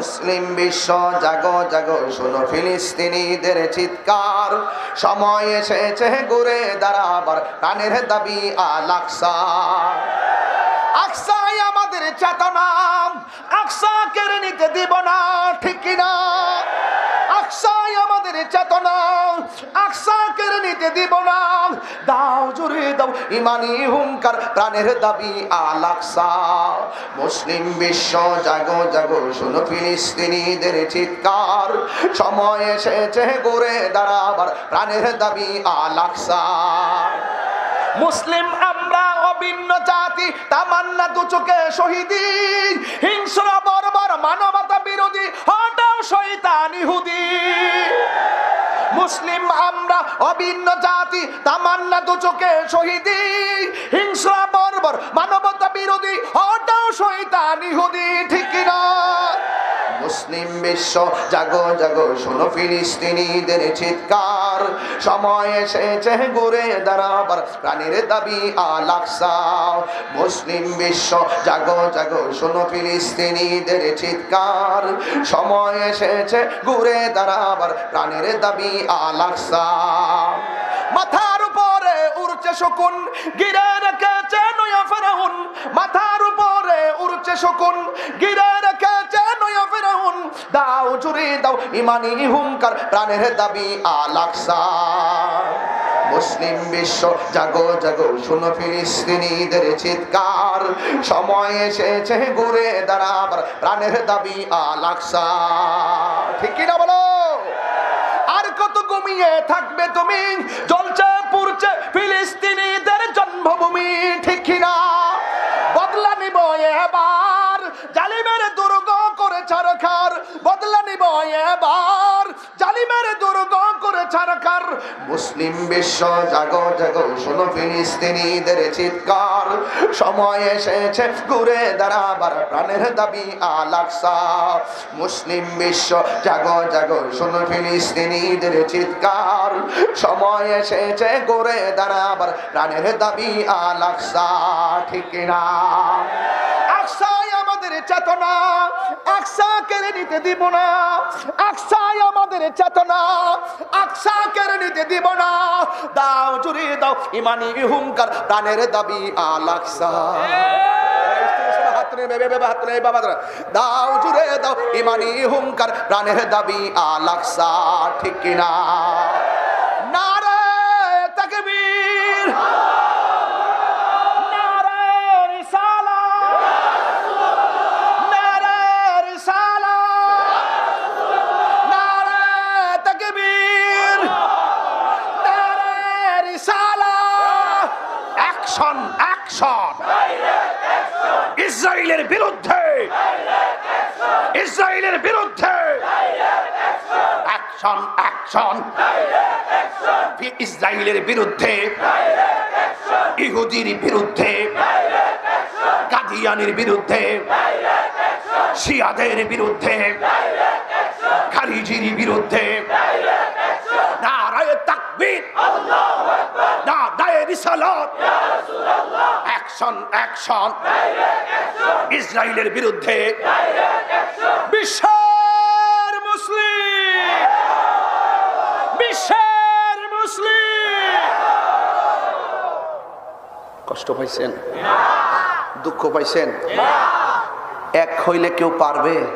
মুসলিম বিশ্ব, জাগো জাগো, শোনো ফিলিস্তিনিদের চিৎকার। সময় এসেছে ঘুরে দাঁড়াবার, প্রাণের দাবি আলাকসা আকসাই আমাদের চেতনা আকসা কেড়ে নিতে দিব না, ঠিক কিনা? আকসাই আমাদের চেতনা আকসা কেড়ে নিতে দিব না দাও, ইমানি হুঙ্কার প্রাণের দাবি আলাকসা মুসলিম বিশ্ব, জাগো জাগো, শোনো ফিলিস্তিনিদের চিৎকার। সময় এসেছে, ঘুরে দাঁড়াবার প্রাণের দাবি আলাকসা মুসলিম আমরা অভিন্ন জাতি, তামান্না দু চোখে শহীদি। হিংস্র বর্বর মানবতা অভিন্ন জাতি, তামান্না দু চোখে শহীদি, হিংস্র বর্বর, মানবতা বিরোধী হটাও শৈতান হুদি ঠিক না মুসলিম বিশ্ব। জাগো জাগো, শোনো ফিলিস্তিনিদের চিৎকার। সময় এসেছে ঘুরে দাঁড়াবার, প্রাণের দাবি আলাকসা মুসলিম বিশ্ব, জাগো জাগো, শোনো ফিলিস্তিনিদের চিৎকার। সময় এসেছে ঘুরে দাঁড়াবার, প্রাণের দাবি আলাকসা মাথার উপরে উড়ছে শকুন গিরে রেখেছে নয়া ফেরাউন। মাথার উপরে উড়ছে শকুন গিরে দাও, জুড়ে দাও ইমানি হুঙ্কার, প্রাণের দাবি আলাকসা মুসলিম বিশ্ব, জাগো জাগো, শুনো ফিলিস্তিনিদের চিৎকার। সময় এসেছে, ঘুরে দাঁড়াবার, প্রাণের দাবি আলাকসা ঠিক কিনা বলো? আর কত ঘুমিয়ে থাকবে তুমি? জ্বলছে পুরছে ফিলিস্তিনিদের জন্মভূমি, ঠিক না এবার। জালিমের দুর্গ করে? ছাড়খার মুসলিম বিশ্ব, জাগো জাগো, শোনো ফিলিস্তিনিদের চিৎকার। সময় এসেছে, ঘুরে দাঁড়াবার প্রাণের দাবি আলাকসা মুসলিম বিশ্ব, জাগো জাগো, শোনো ফিলিস্তিনিদের চিৎকার। সময় এসেছে, ঘুরে দাঁড়াবার প্রাণের দাবি আলাকসা ঠিক না আমাদের চেতনা, আকসা কেড়ে নিতে দিব না। আকসাই আমাদের চেতনা, আকসা কেড়ে নিতে দিব না। দাও জুড়ে দাও ইমানি হুঙ্কার, প্রাণের দাবি আলাকসা দাও জুড়ে দাও ইমানি হুঙ্কার, প্রাণের দাবি আলাকসা ঠিক কিনা? Action action. ইসরায়েলের বিরুদ্ধে। ইসরায়েলের বিরুদ্ধে। Action action. ইসরায়েলের বিরুদ্ধে। ইহুদির বিরুদ্ধে। কাদিয়ানির বিরুদ্ধে। শিয়াদের বিরুদ্ধে। খারিজির বিরুদ্ধে। অ্যাকশন অ্যাকশন ইসরায়েলের বিরুদ্ধে। বিশ্বের মুসলিম। বিশ্বের মুসলিম। কষ্ট পাইছেন? দুঃখ পাইছেন? এক হইলে কেউ পারবে?